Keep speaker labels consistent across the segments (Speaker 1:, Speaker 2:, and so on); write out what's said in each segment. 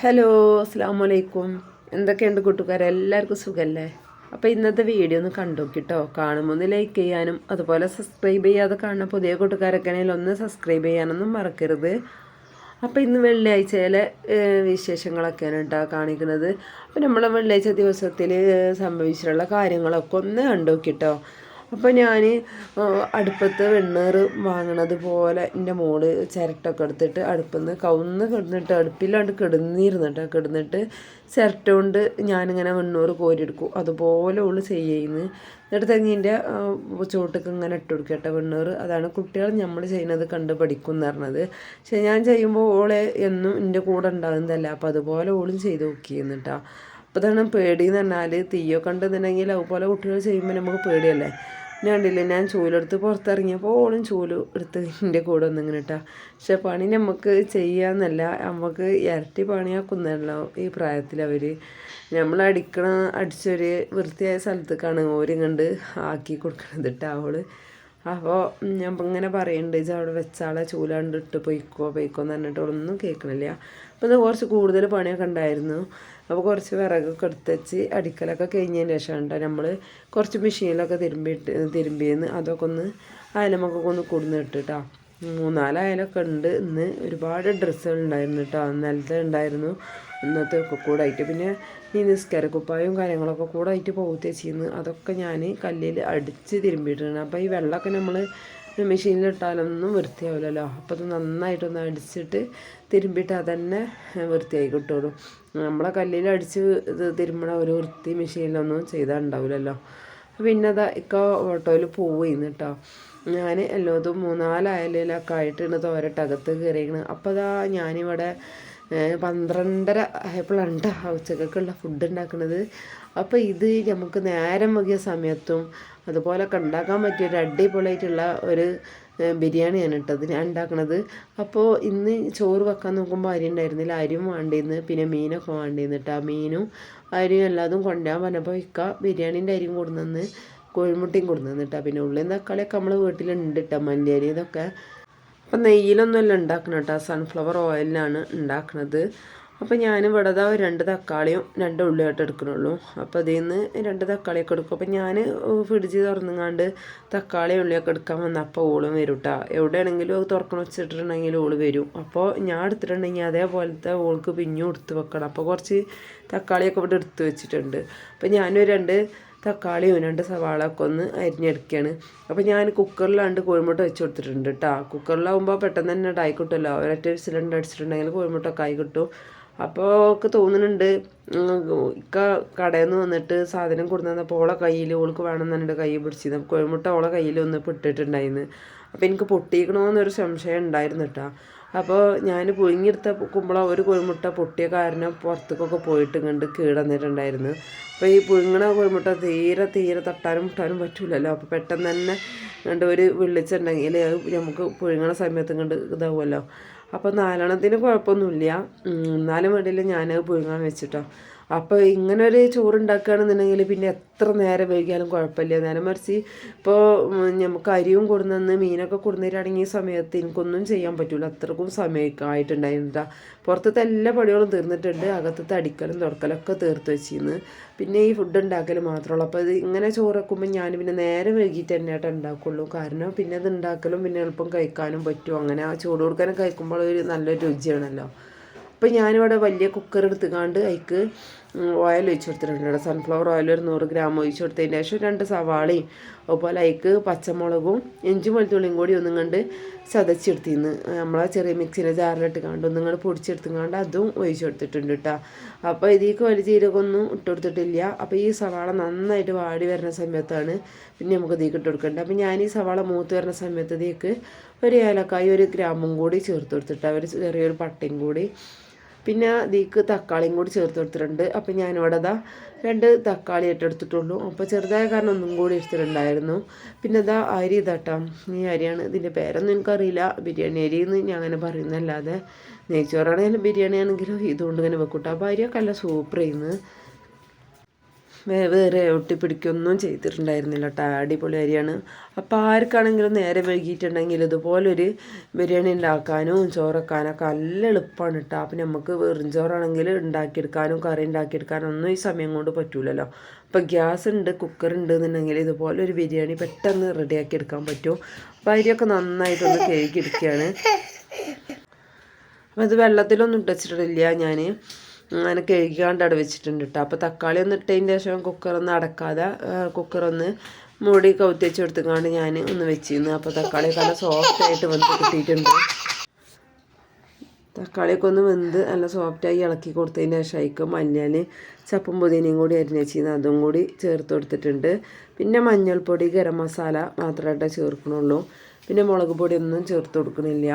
Speaker 1: Hello അസ്സാം വലൈക്കും എന്തൊക്കെയുണ്ട് കൂട്ടുകാരെ? എല്ലാവർക്കും സുഖമല്ലേ അപ്പോൾ ഇന്നത്തെ വീഡിയോ ഒന്ന് കണ്ടു കേട്ടോ കാണുമ്പോൾ ഒന്ന് ലൈക്ക് ചെയ്യാനും അതുപോലെ സബ്സ്ക്രൈബ് ചെയ്യാതെ കാണുന്ന പുതിയ കൂട്ടുകാരൊക്കെ ആണെങ്കിൽ ഒന്ന് സബ്സ്ക്രൈബ് ചെയ്യാനൊന്നും മറക്കരുത്. അപ്പോൾ ഇന്ന് വെള്ളിയാഴ്ചയിലെ വിശേഷങ്ങളൊക്കെയാണ് കേട്ടോ കാണിക്കുന്നത്. അപ്പോൾ നമ്മളെ വെള്ളിയാഴ്ച ദിവസത്തിൽ സംഭവിച്ചിട്ടുള്ള കാര്യങ്ങളൊക്കെ ഒന്ന് കണ്ടു നോക്കിട്ടോ അപ്പോൾ ഞാൻ അടുപ്പത്ത് വെണ്ണീർ വാങ്ങണത് പോലെ എന്റെ മോൾ ചിരട്ടൊക്കെ എടുത്തിട്ട് അടുപ്പിൽ നിന്ന് കവുന്ന് കിടന്നിട്ട് അടുപ്പിലാണ്ട് കിടന്നിരുന്നു കേട്ടോ കിടന്നിട്ട് ചിരട്ട കൊണ്ട് ഞാനിങ്ങനെ വെണ്ണൂറ് കോരിയെടുക്കും. അതുപോലെ ഉള്ളു ചെയ്യുന്നു. എന്നിട്ട് തെങ്ങിന്റെ ചുവട്ടൊക്കെ ഇങ്ങനെ ഇട്ട് കൊടുക്കുക കേട്ടോ വെണ്ണൂറ്. അതാണ് കുട്ടികൾ നമ്മൾ ചെയ്യുന്നത് കണ്ട് പഠിക്കും എന്ന് പറഞ്ഞത്. പക്ഷേ ഞാൻ ചെയ്യുമ്പോൾ ഓളെ എന്നും എന്റെ കൂടെ ഉണ്ടാകുന്നതല്ല അപ്പോൾ അതുപോലെ ഓളും ചെയ്ത് നോക്കിയിരുന്നു കേട്ടോ അപ്പോൾ ഇതാണ് പേടി എന്ന് പറഞ്ഞാൽ തീയൊക്കെ ഉണ്ടെന്നുണ്ടെങ്കിൽ അതുപോലെ കുട്ടികൾ ചെയ്യുമ്പോൾ നമുക്ക് പേടിയല്ലേ? ഞാൻ കണ്ടില്ല ഞാൻ ചൂലെടുത്ത് പുറത്തിറങ്ങിയപ്പോൾ ഓളും ചൂൽ എടുത്ത് എന്റെ കൂടെ ഒന്നിങ്ങനെ ഇട്ടാ. പക്ഷെ പണി നമുക്ക് ചെയ്യാന്നല്ല നമുക്ക് ഇരട്ടി പണിയാക്കുന്നല്ലോ ഈ പ്രായത്തിൽ അവർ നമ്മൾ അടിക്കണ അടിച്ചൊരു വൃത്തിയായ സ്ഥലത്തേക്കാണ് ഓരും കണ്ട് ആക്കി കൊടുക്കണത് കേട്ടോ അവൾ അപ്പോൾ ഞാൻ ഇങ്ങനെ പറയുന്നുണ്ട് ഇത് അവിടെ വെച്ചാളെ ചൂലാണ്ട് ഇട്ട് പൊയ്ക്കോ പൊയ്ക്കോ എന്ന് പറഞ്ഞിട്ട് ഒന്നും കേൾക്കണില്ല അപ്പോൾ ഇത് കുറച്ച് കൂടുതൽ പണിയൊക്കെ ഉണ്ടായിരുന്നു. അപ്പോൾ കുറച്ച് വിറകൊക്കെ എടുത്ത് അടിക്കലൊക്കെ കഴിഞ്ഞതിന് ശേഷം നമ്മൾ കുറച്ച് മെഷീനിലൊക്കെ തിരുമ്പിയിട്ട് തിരുമ്പിയെന്ന് അതൊക്കെ ഒന്ന് അയലമൊക്കെ ഒന്ന് കൊടുന്ന് ഇട്ടിട്ടാ. മൂന്നാൽ അയലൊക്കെ ഉണ്ട്. ഇന്ന് ഒരുപാട് ഡ്രസ്സുകൾ ഉണ്ടായിരുന്നു കേട്ടോ നിലത്തെ ഉണ്ടായിരുന്നു. ഇന്നത്തെ ഒക്കെ കൂടെ ആയിട്ട്. പിന്നെ ഈ നിസ്കാരക്കുപ്പായും കാര്യങ്ങളൊക്കെ കൂടെ ആയിട്ട് പോകത്തെ ചെയ്യുന്നു അതൊക്കെ ഞാൻ കല്ലിൽ അടിച്ച് തിരുമ്പിയിട്ടുണ്ട്. അപ്പോൾ ഈ വെള്ളമൊക്കെ നമ്മൾ മെഷീനിലിട്ടാലൊന്നും വൃത്തിയാവില്ലല്ലോ. അപ്പോൾ അത് നന്നായിട്ടൊന്ന് അടിച്ചിട്ട് തിരുമ്പിയിട്ട് അതന്നെ വൃത്തിയായി കിട്ടുള്ളൂ. നമ്മളെ കല്ലിൽ അടിച്ച് ഇത് തിരുമ്പണ ഒരു വൃത്തി മെഷീനിലൊന്നും ചെയ്താൽ ഉണ്ടാവില്ലല്ലോ. പിന്നെ അതാ ഇക്ക ഓട്ടോയിൽ പോവുകയെന്ന് കേട്ടോ ഞാൻ എല്ലാതും മൂന്നാലായാലൊക്കെ ആയിട്ടാണ് തോരട്ട് അകത്ത് കയറിയിരിക്കണ് അപ്പോൾ അതാ ഞാനിവിടെ പന്ത്രണ്ടര ആയപ്പോഴാണ് കേട്ടോ ഉച്ചക്കൊക്കെയുള്ള ഫുഡ് ഉണ്ടാക്കുന്നത് അപ്പോൾ ഇത് നമുക്ക് നേരം വകിയ സമയത്തും അതുപോലൊക്കെ ഉണ്ടാക്കാൻ പറ്റിയ ഒരു അടിപൊളിയായിട്ടുള്ള ഒരു ബിരിയാണിയാണ് ഇട്ടത് ഞാൻ ഉണ്ടാക്കണത്. അപ്പോൾ ഇന്ന് ചോറ് വെക്കാൻ നോക്കുമ്പോൾ അരി ഉണ്ടായിരുന്നില്ല. അരിയും വേണ്ടിയിരുന്നു പിന്നെ മീനൊക്കെ വേണ്ടിയിരുന്നു കേട്ടോ മീനും അരിയും എല്ലാതും കൊണ്ടുപോകാൻ പറഞ്ഞപ്പോൾ ഇക്ക ബിരിയാണീന്റെ അരിയും കൊടുന്നു കോഴിമുട്ടയും കൊടുത്തു തന്നിട്ട. പിന്നെ ഉള്ളിൽ തക്കാളിയൊക്കെ നമ്മൾ വീട്ടിലുണ്ട് കേട്ടോ മല്ലിയരി ഇതൊക്കെ. അപ്പം നെയ്യിലൊന്നുമല്ല ഉണ്ടാക്കണം കേട്ടോ. സൺഫ്ലവർ ഓയിലിലാണ് ഉണ്ടാക്കുന്നത് അപ്പോൾ ഇവിടെ ദാ രണ്ട് തക്കാളിയും രണ്ട് ഉള്ളിയായിട്ട് എടുക്കണുള്ളൂ. അപ്പോൾ അതിൽ നിന്ന് രണ്ട് തക്കാളിയൊക്കെ എടുക്കും. അപ്പോൾ ഞാൻ ഫ്രിഡ്ജ് തുറന്നുങ്ങാണ്ട് തക്കാളി ഉള്ളിയൊക്കെ എടുക്കാൻ വന്നപ്പോൾ ഓളും വരും കേട്ടോ എവിടെയാണെങ്കിലും അത് തുറക്കണം വെച്ചിട്ടുണ്ടെങ്കിൽ ഓൾ വരും. അപ്പോൾ ഞാൻ എടുത്തിട്ടുണ്ടെങ്കിൽ അതേപോലത്തെ ഓൾക്ക് പിഞ്ഞും എടുത്ത് വെക്കണം. അപ്പോൾ കുറച്ച് തക്കാളിയൊക്കെ ഇവിടെ എടുത്ത് വെച്ചിട്ടുണ്ട്. അപ്പോൾ ഞാനൊരു രണ്ട് തക്കാളിയും രണ്ട് സവാള ഒക്കെ ഒന്ന് അരിഞ്ഞെടുക്കുകയാണ് അപ്പോൾ ഞാൻ കുക്കറിലാണ്ട് കോഴിമുട്ട വെച്ച് കൊടുത്തിട്ടുണ്ട് കേട്ടോ കുക്കറിലാവുമ്പോൾ പെട്ടെന്ന് തന്നെ ആയി കിട്ടുമല്ലോ. ഒരൊറ്റ സിലിണ്ടർ അടിച്ചിട്ടുണ്ടെങ്കിൽ കോഴിമുട്ടൊക്കെ ആയി കിട്ടും. അപ്പോൾ ഒക്കെ തോന്നുന്നുണ്ട് ഇക്ക കടയിൽ നിന്ന് വന്നിട്ട് സാധനം കൊടുന്നപ്പോൾ ഓളെ കയ്യിൽ ഓൾക്ക് വേണം എന്നിട്ട് കൈ പിടിച്ചത് കോഴിമുട്ട ഓളെ കയ്യിൽ ഒന്ന് പിട്ടിട്ടുണ്ടായിരുന്നു അപ്പോൾ എനിക്ക് പൊട്ടിക്കണമെന്നൊരു സംശയം ഉണ്ടായിരുന്നു കേട്ടോ അപ്പോൾ ഞാൻ പുഴുങ്ങിയെടുത്ത കുമ്പള ഒരു കോഴിമുട്ട പൊട്ടിയ കാരണം പുറത്തേക്കൊക്കെ പോയിട്ട് കണ്ട് കീടന്നിട്ടുണ്ടായിരുന്നു. അപ്പോൾ ഈ പുഴുങ്ങണ കോഴിമുട്ട തീരെ തീരെ തട്ടാനും മുട്ടാനും പറ്റില്ലല്ലോ അപ്പോൾ പെട്ടെന്ന് തന്നെ കണ്ട് ഒരു വിളിച്ചിട്ടുണ്ടെങ്കിൽ അത് നമുക്ക് പുഴുങ്ങണ സമയത്ത് കണ്ട് ഇതാവുമല്ലോ. അപ്പോൾ നാലെണ്ണത്തിന് കുഴപ്പമൊന്നുമില്ല. എന്നാലും വേണ്ടിയില്ല ഞാനത് പുഴുങ്ങാൻ വെച്ചിട്ടോ. അപ്പോൾ ഇങ്ങനെ ഒരു ചോറ് ഉണ്ടാക്കുകയാണെന്നുണ്ടെങ്കിൽ പിന്നെ എത്ര നേരം വൈകിയാലും കുഴപ്പമില്ല. നേരം മറിച്ച് ഇപ്പോൾ നമുക്ക് അരിയും കൊടുന്നെന്ന് മീനൊക്കെ കൊടുന്നിട്ടാണെങ്കിൽ ഈ സമയത്ത് എനിക്കൊന്നും ചെയ്യാൻ പറ്റില്ല അത്രക്കും സമയമൊക്കെ ആയിട്ടുണ്ടായിരുന്നില്ല പുറത്തത്തെ എല്ലാ പണികളും തീർന്നിട്ടുണ്ട്. അകത്തത്തെ അടിക്കലും തുടക്കലൊക്കെ തീർത്ത് വെച്ചിരുന്നു പിന്നെ ഈ ഫുഡ് ഉണ്ടാക്കൽ മാത്രമുള്ളൂ അപ്പോൾ ഇത് ഇങ്ങനെ ചോറ് വെക്കുമ്പോൾ ഞാൻ പിന്നെ നേരെ വൈകിട്ട് തന്നെ ആയിട്ട് ഉണ്ടാക്കുള്ളൂ. കാരണം പിന്നെ അത് ഉണ്ടാക്കലും പിന്നെ എളുപ്പം കഴിക്കാനും പറ്റും. അങ്ങനെ ആ ചൂട് കൊടുക്കാനും കഴിക്കുമ്പോൾ ഒരു നല്ലൊരു രുചിയാണല്ലോ. അപ്പോൾ ഞാനിവിടെ വലിയ കുക്കർ എടുത്തുകാണ്ട് അതിക്ക് ഓയിൽ ഒഴിച്ച് കൊടുത്തിട്ടുണ്ട് സൺഫ്ലവർ ഓയിൽ ഒരു നൂറ് ഗ്രാം ഒഴിച്ച് കൊടുത്തതിന് ശേഷം രണ്ട് സവാളയും അതുപോലെ അതിക്ക് പച്ചമുളകും ഇഞ്ചി വെളുത്തുള്ളിയും കൂടി ഒന്നും കണ്ട് ചതച്ചെടുത്തിന്ന്. നമ്മളെ ചെറിയ മിക്സിന്റെ ജാറിലിട്ട് കണ്ട് ഒന്നും കണ്ട് പൊടിച്ചെടുത്തും കണ്ട് അതും ഒഴിച്ച് കൊടുത്തിട്ടുണ്ട് കേട്ടോ. അപ്പോൾ ഇതിലേക്ക് വലിയ ജീരകമൊന്നും ഇട്ട് കൊടുത്തിട്ടില്ല. അപ്പോൾ ഈ സവാള നന്നായിട്ട് വാടി വരുന്ന സമയത്താണ് പിന്നെ നമുക്ക് ഇതിലേക്ക് ഇട്ട് കൊടുക്കേണ്ടത്. അപ്പോൾ ഞാൻ ഈ സവാള മൂത്ത് വരുന്ന സമയത്ത് ഇതിലേക്ക് ഒരു ഏലക്കായ ഒരു ഗ്രാമും കൂടി ചേർത്ത് കൊടുത്തിട്ട് ഒരു ചെറിയൊരു പട്ടയും കൂടി പിന്നെ ഇതിക്ക് തക്കാളിയും കൂടി ചേർത്ത് കൊടുത്തിട്ടുണ്ട്. അപ്പോൾ ഞാനിവിടെ ഇതാ രണ്ട് തക്കാളി ഏറ്റെടുത്തിട്ടുള്ളൂ അപ്പോൾ ചെറുതായ കാരണം ഒന്നും കൂടി എടുത്തിട്ടുണ്ടായിരുന്നു പിന്നെ ഇതാ അരി ഇതാട്ടാം. ഈ അരിയാണ്. ഇതിന്റെ പേരൊന്നും എനിക്കറിയില്ല. ബിരിയാണി അരി എന്ന് ഞാൻ അങ്ങനെ പറയുന്നല്ലാതെ നെയ്ച്ചോറാണെങ്കിലും ബിരിയാണി ആണെങ്കിലും ഇതുകൊണ്ട് ഇങ്ങനെ വെക്കൂട്ടോ അപ്പോൾ അരിയൊക്കെ നല്ല സൂപ്പർ ചെയ്യുന്നത് വേറെ ഒട്ടിപ്പിടിക്കൊന്നും ചെയ്തിട്ടുണ്ടായിരുന്നില്ല കേട്ടോ അടിപൊളി അരിയാണ്. അപ്പോൾ ആർക്കാണെങ്കിലും നേരെ വൈകിയിട്ടുണ്ടെങ്കിൽ ഇതുപോലൊരു ബിരിയാണി ഉണ്ടാക്കാനും ചോറക്കാനൊക്കെ നല്ല എളുപ്പമാണ് കേട്ടോ അപ്പം നമുക്ക് വെറും ചോറാണെങ്കിൽ ഉണ്ടാക്കിയെടുക്കാനും കറി ഉണ്ടാക്കിയെടുക്കാനും ഒന്നും ഈ സമയം കൊണ്ട് പറ്റൂലല്ലോ. അപ്പോൾ ഗ്യാസ് ഉണ്ട് കുക്കർ ഉണ്ട് എന്നുണ്ടെങ്കിൽ ഇതുപോലെ ബിരിയാണി പെട്ടെന്ന് റെഡിയാക്കി എടുക്കാൻ പറ്റും. അപ്പോൾ അരിയൊക്കെ നന്നായിട്ടൊന്ന് കഴുകിയെടുക്കുകയാണ്. അപ്പോൾ ഇത് വെള്ളത്തിലൊന്നും ഇട്ടിട്ടില്ല ഞാൻ അങ്ങനെ കഴുകിക്കാണ്ട് അവിടെ വെച്ചിട്ടുണ്ട് കേട്ടോ അപ്പോൾ തക്കാളി ഒന്ന് ഇട്ടതിന് ശേഷം കുക്കറൊന്നും അടക്കാതെ കുക്കറൊന്ന് മൂടി കൗത്തി വെച്ച് കൊടുത്തുകൊണ്ട് ഞാൻ ഒന്ന് വെച്ചിരുന്നു. അപ്പോൾ തക്കാളി നല്ല സോഫ്റ്റ് ആയിട്ട് വന്ന് കിട്ടിയിട്ടുണ്ട്. തക്കാളിയൊക്കെ ഒന്ന് വെന്ത് നല്ല സോഫ്റ്റായി ഇളക്കി കൊടുത്തതിന് ശേഷം അതിക്ക് മഞ്ഞൾ ചപ്പും പുതിനയും കൂടി അരിഞ്ഞ് വെച്ചിരുന്നു. അതും കൂടി ചേർത്ത് കൊടുത്തിട്ടുണ്ട്. പിന്നെ മഞ്ഞൾപ്പൊടി ഗരം മസാല മാത്രമായിട്ടേ ചേർക്കണുള്ളൂ. പിന്നെ മുളക് പൊടി ഒന്നും ചേർത്ത് കൊടുക്കണില്ല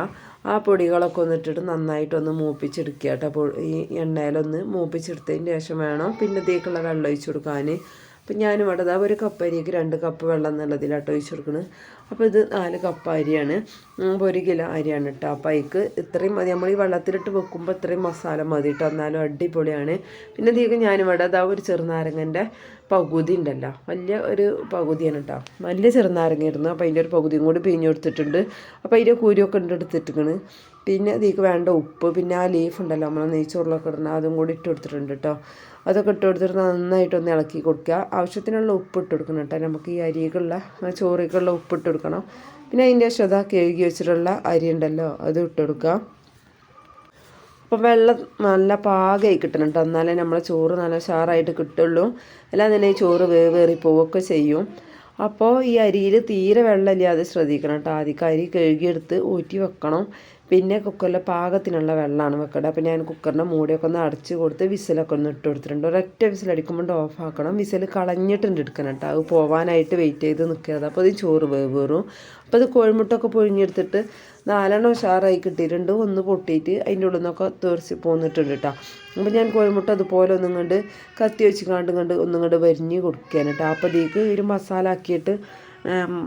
Speaker 1: ആ പൊടികളൊക്കെ ഒന്നിട്ടിട്ട് നന്നായിട്ടൊന്ന് മൂപ്പിച്ചെടുക്കുക കേട്ടോ. ഈ എണ്ണയിലൊന്ന് മൂപ്പിച്ചെടുത്തതിന് ശേഷം വേണം പിന്നെ ഇതിലേക്കുള്ള വെള്ളം ഒഴിച്ച് കൊടുക്കാൻ അപ്പം ഞാനും അവിടെ അതാ ഒരു കപ്പ് അരിക്ക് രണ്ട് കപ്പ് വെള്ളം എന്നുള്ളതിലാട്ടോ ഒഴിച്ച് കൊടുക്കുന്നത് അപ്പോൾ ഇത് നാല് കപ്പ് അരിയാണ്. അപ്പോൾ ഒരു കിലോ അരിയാണ് കേട്ടോ അപ്പോൾ അതിക്ക് ഇത്രയും മതി. നമ്മൾ ഈ വെള്ളത്തിലിട്ട് വെക്കുമ്പോൾ ഇത്രയും മസാല മതി കേട്ടോ എന്നാലും അടിപൊളിയാണ്. പിന്നെ ഇതിക്ക് ഞാനും ഇവിടെ അതാ ഒരു ചെറുനാരങ്ങന്റെ പകുതി ഉണ്ടല്ലോ. വലിയ ഒരു പകുതിയാണ് കേട്ടോ വലിയ ചെറുനാരങ്ങ ചെറുനാരങ്ങയായിരുന്നു അപ്പോൾ അതിന്റെ ഒരു പകുതിയും കൂടി പിഴിഞ്ഞ് കൊടുത്തിട്ടുണ്ട്. അപ്പോൾ അതിന്റെ കൂരിയൊക്കെ ഉണ്ട് എടുത്തിട്ടിരിക്കണ് പിന്നെ ഇതിക്ക് വേണ്ട ഉപ്പ് പിന്നെ ആ ലീഫ് ഉണ്ടല്ലോ നമ്മൾ നെയ്ച്ചോറിലൊക്കെ ഇടുന്ന അതും കൂടി ഇട്ട് കൊടുത്തിട്ടുണ്ട് കേട്ടോ അതൊക്കെ ഇട്ട് കൊടുത്തിട്ട് നന്നായിട്ടൊന്ന് ഇളക്കി കൊടുക്കുക. ആവശ്യത്തിനുള്ള ഉപ്പ് ഇട്ട് കൊടുക്കണം കേട്ടോ നമുക്ക് ഈ അരിക്കുള്ള ചോറിക്കുള്ള ഉപ്പ് ഇട്ട് കൊടുക്കണം. പിന്നെ അതിന്റെ അതാ കഴുകി വെച്ചിട്ടുള്ള അരി ഉണ്ടല്ലോ അത് ഇട്ട് കൊടുക്കുക. അപ്പോൾ വെള്ളം നല്ല പാകമായി കിട്ടണം കേട്ടോ എന്നാലേ നമ്മളെ ചോറ് നല്ല ഷാറായിട്ട് കിട്ടുള്ളൂ. അല്ലാതെ തന്നെ ഈ ചോറ് വേവേറി പോവുകയൊക്കെ ചെയ്യും. അപ്പോൾ ഈ അരിയിൽ തീരെ വെള്ളമില്ലാതെ ശ്രദ്ധിക്കണം കേട്ടോ ആദ്യം അരി കഴുകിയെടുത്ത് ഊറ്റി വെക്കണം. പിന്നെ കുക്കറിൽ പാകത്തിനുള്ള വെള്ളമാണ് വെക്കേണ്ടത്. അപ്പോൾ ഞാൻ കുക്കറിന്റെ മൂടിയൊക്കെ ഒന്ന് അടച്ച് കൊടുത്ത് വിസിലൊക്കെ ഒന്ന് ഇട്ട് കൊടുത്തിട്ടുണ്ട്. ഒരൊറ്റ വിസിലടിക്കുമ്പോൾ ഓഫ് ആക്കണം വിസിൽ കളഞ്ഞിട്ടുണ്ട് എടുക്കണം കേട്ടോ. അത് പോവാനായിട്ട് വെയിറ്റ് ചെയ്ത് നിൽക്കരുത് അപ്പോൾ ഇത് ചോറ് വേവേറും അപ്പോൾ അത് കോഴിമുട്ടൊക്കെ പൊഴിഞ്ഞെടുത്തിട്ട് നാലെണ്ണം ഉഷാറായി കിട്ടിയിട്ടുണ്ട്. ഒന്ന് പൊട്ടിയിട്ട് അതിന്റെ ഉള്ളിൽ നിന്നൊക്കെ തെറിച്ച് പോന്നിട്ടുണ്ട് കേട്ടോ. അപ്പോൾ ഞാൻ കോഴിമുട്ട അതുപോലെ ഒന്നും കണ്ട് കത്തി വെച്ച് കണ്ട് കണ്ട് ഒന്നും കണ്ട് വരിഞ്ഞ് കൊടുക്കുകയാണ് കേട്ടോ. അപ്പോൾ ഒരു മസാല ആക്കിയിട്ട്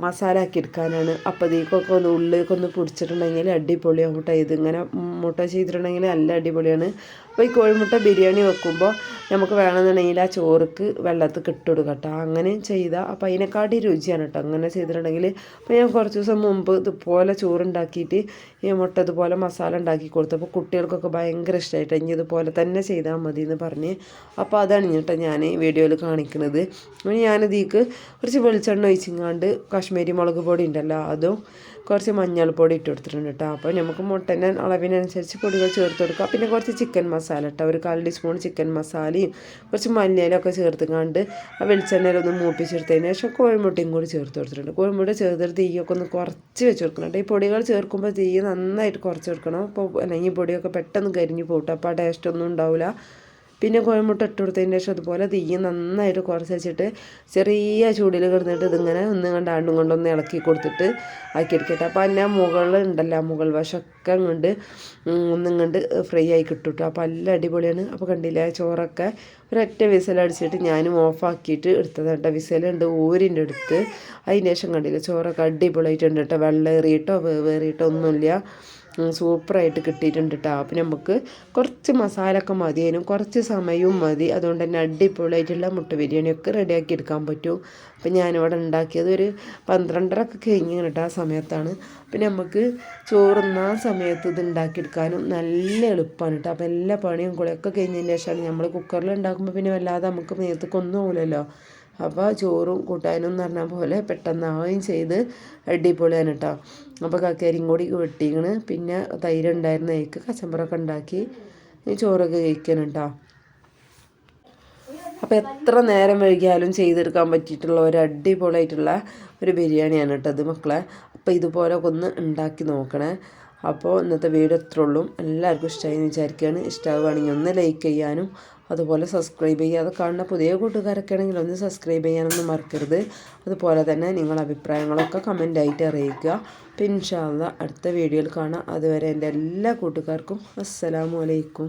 Speaker 1: മസാല ആക്കി എടുക്കാനാണ് അപ്പോഴത്തേക്കൊക്കെ ഒന്ന് ഉള്ളിലേക്കൊന്ന് പിടിച്ചിട്ടുണ്ടെങ്കിൽ അടിപൊളിയാവും കേട്ടോ. ഇതിങ്ങനെ മുട്ട ചെയ്തിട്ടുണ്ടെങ്കിൽ നല്ല അടിപൊളിയാണ്. അപ്പോൾ ഈ കോഴിമുട്ട ബിരിയാണി വെക്കുമ്പോൾ നമുക്ക് വേണമെന്നുണ്ടെങ്കിൽ ആ ചോറുക്ക് വെള്ളത്തിൽ കിട്ടുകൊടുക്കാം കേട്ടോ. അങ്ങനെ ചെയ്താൽ അപ്പോൾ അതിനെക്കാട്ടി രുചിയാണ് കേട്ടോ. അങ്ങനെ ചെയ്തിട്ടുണ്ടെങ്കിൽ അപ്പോൾ ഞാൻ കുറച്ച് ദിവസം മുമ്പ് ഇതുപോലെ ചോറുണ്ടാക്കിയിട്ട് ഈ മുട്ട ഇതുപോലെ മസാല ഉണ്ടാക്കി കൊടുത്തപ്പോൾ കുട്ടികൾക്കൊക്കെ ഭയങ്കര ഇഷ്ടമായിട്ട്. ഇനി ഇതുപോലെ തന്നെ ചെയ്താൽ മതി എന്ന് പറഞ്ഞ് അപ്പോൾ അതാണ് കേട്ടോ ഞാൻ വീഡിയോയിൽ കാണിക്കുന്നത്. ഞാനിതീക്ക് കുറച്ച് വെളിച്ചെണ്ണ ഒഴിച്ചിങ്ങാണ്ട് കാശ്മീരി മുളക് പൊടി ഉണ്ടല്ലോ അതും കുറച്ച് മഞ്ഞൾപ്പൊടി ഇട്ട് കൊടുത്തിട്ടുണ്ട് കേട്ടോ. അപ്പോൾ നമുക്ക് മുട്ടന്റെ അളവിനനുസരിച്ച് പൊടികൾ ചേർത്ത് കൊടുക്കുക പിന്നെ കുറച്ച് ചിക്കൻ മസാല കേട്ടോ ഒരു കാൽ ടീസ്പൂൺ ചിക്കൻ മസാലയും കുറച്ച് മഞ്ഞയിലൊക്കെ ചേർത്ത് കണ്ട് ആ വെളിച്ചെണ്ണയിലൊന്ന് മൂപ്പിച്ചെടുത്തതിന് ശേഷം കോഴിമുട്ടയും കൂടി ചേർത്ത് കൊടുത്തിട്ടുണ്ട്. കോഴിമുട്ട ചേർത്തിട്ട് തീയൊക്കെ ഒന്ന് കുറച്ച് വെച്ച് കൊടുക്കണം ഈ പൊടികൾ ചേർക്കുമ്പോൾ തീ നന്നായിട്ട് കുറച്ച് കൊടുക്കണം. അപ്പോൾ അല്ലെങ്കിൽ പൊടിയൊക്കെ പെട്ടെന്ന് കരിഞ്ഞു പോകട്ടെ അപ്പോൾ ആ ടേസ്റ്റ് ഒന്നും ഉണ്ടാവില്ല. പിന്നെ കോഴിമുട്ട ഇട്ട് കൊടുത്തതിന് ശേഷം അതുപോലെ തീ നന്നായിട്ട് കുറച്ച് വെച്ചിട്ട് ചെറിയ ചൂടിൽ കിടന്നിട്ട് ഇതിങ്ങനെ ഒന്ന് കണ്ട് ആണ്ടും കൊണ്ടൊന്ന് ഇളക്കി കൊടുത്തിട്ട് ആക്കിയെടുക്കട്ടെ. അപ്പോൾ അതിന്റെ മുകളിൽ ഉണ്ടല്ലോ മുകൾ വശമൊക്കെ അങ്ങോട്ട് കണ്ട് ഫ്രൈ ആയി കിട്ടും കേട്ടോ. അപ്പോൾ നല്ല അടിപൊളിയാണ്. അപ്പോൾ കണ്ടില്ല ചോറൊക്കെ ഒരൊറ്റ വിസലടിച്ചിട്ട് ഞാനും ഓഫാക്കിയിട്ട് എടുത്തത് കേട്ടോ. വിസലുണ്ട് ഊരിന്റെ അടുത്ത്. അതിന് ശേഷം കണ്ടില്ല ചോറൊക്കെ അടിപൊളിയായിട്ടുണ്ട് കേട്ടോ. വെള്ളേറിയിട്ടോ വേവേറിയിട്ടോ ഒന്നുമില്ല. സൂപ്പറായിട്ട് കിട്ടിയിട്ടുണ്ട് കേട്ടോ അപ്പം നമുക്ക് കുറച്ച് മസാലയൊക്കെ മതി. അതിനും കുറച്ച് സമയവും മതി. അതുകൊണ്ട് തന്നെ അടിപൊളിയായിട്ടുള്ള മുട്ട ബിരിയാണിയൊക്കെ റെഡിയാക്കി എടുക്കാൻ പറ്റും. അപ്പം ഞാനിവിടെ ഉണ്ടാക്കിയത് ഒരു പന്ത്രണ്ടരൊക്കെ കഴിഞ്ഞ് കേട്ടോ ആ സമയത്താണ്. പിന്നെ നമുക്ക് ചോറുന്ന സമയത്ത് ഇത് ഉണ്ടാക്കിയെടുക്കാനും നല്ല എളുപ്പമാണ് കേട്ടോ അപ്പോൾ എല്ലാ പണിയും കുളിയൊക്കെ കഴിഞ്ഞതിന് ശേഷമാണ് നമ്മൾ കുക്കറിൽ ഉണ്ടാക്കുമ്പോൾ പിന്നെ വല്ലാതെ നമുക്ക് നേരത്തേക്കൊന്നും ആവില്ലല്ലോ അപ്പോൾ ചോറും കൂട്ടാനും എന്ന് പറഞ്ഞ പോലെ പെട്ടെന്നാവുകയും ചെയ്ത് അടിപൊളിയാണ് കേട്ടോ അപ്പോൾ കക്കേരിയും കൂടി വെട്ടിക്കണ് പിന്നെ തൈര് ഉണ്ടായിരുന്ന അതിക്ക് കച്ചമ്പറൊക്കെ ഉണ്ടാക്കി ചോറൊക്കെ കഴിക്കണം കേട്ടോ അപ്പോൾ എത്ര നേരം വൈകിയാലും ചെയ്തെടുക്കാൻ പറ്റിയിട്ടുള്ള ഒരു അടിപൊളിയായിട്ടുള്ള ഒരു ബിരിയാണിയാണ് കേട്ടോ അത് മക്കളെ. അപ്പോൾ ഇതുപോലെ ഒന്ന് ഉണ്ടാക്കി നോക്കണേ. അപ്പോൾ ഇന്നത്തെ വീഡിയോ എത്ര ഉള്ളൂ എല്ലാവർക്കും ഇഷ്ടമായി എന്ന് വിചാരിക്കുകയാണ്. ഇഷ്ടമാവുകയാണെങ്കിൽ ഒന്ന് ലൈക്ക് ചെയ്യാനും അതുപോലെ സബ്സ്ക്രൈബ് ചെയ്യാതെ കാണുന്ന പുതിയ കൂട്ടുകാരൊക്കെ ആണെങ്കിൽ ഒന്ന് സബ്സ്ക്രൈബ് ചെയ്യാനൊന്നും മറക്കരുത്. അതുപോലെ തന്നെ നിങ്ങളുടെ അഭിപ്രായങ്ങളൊക്കെ കമന്റായിട്ട് അറിയിക്കുക. പിന്നെ അടുത്ത വീഡിയോയിൽ കാണാം. അതുവരെ എന്റെ എല്ലാ കൂട്ടുകാർക്കും അസ്സലാമു അലൈക്കും.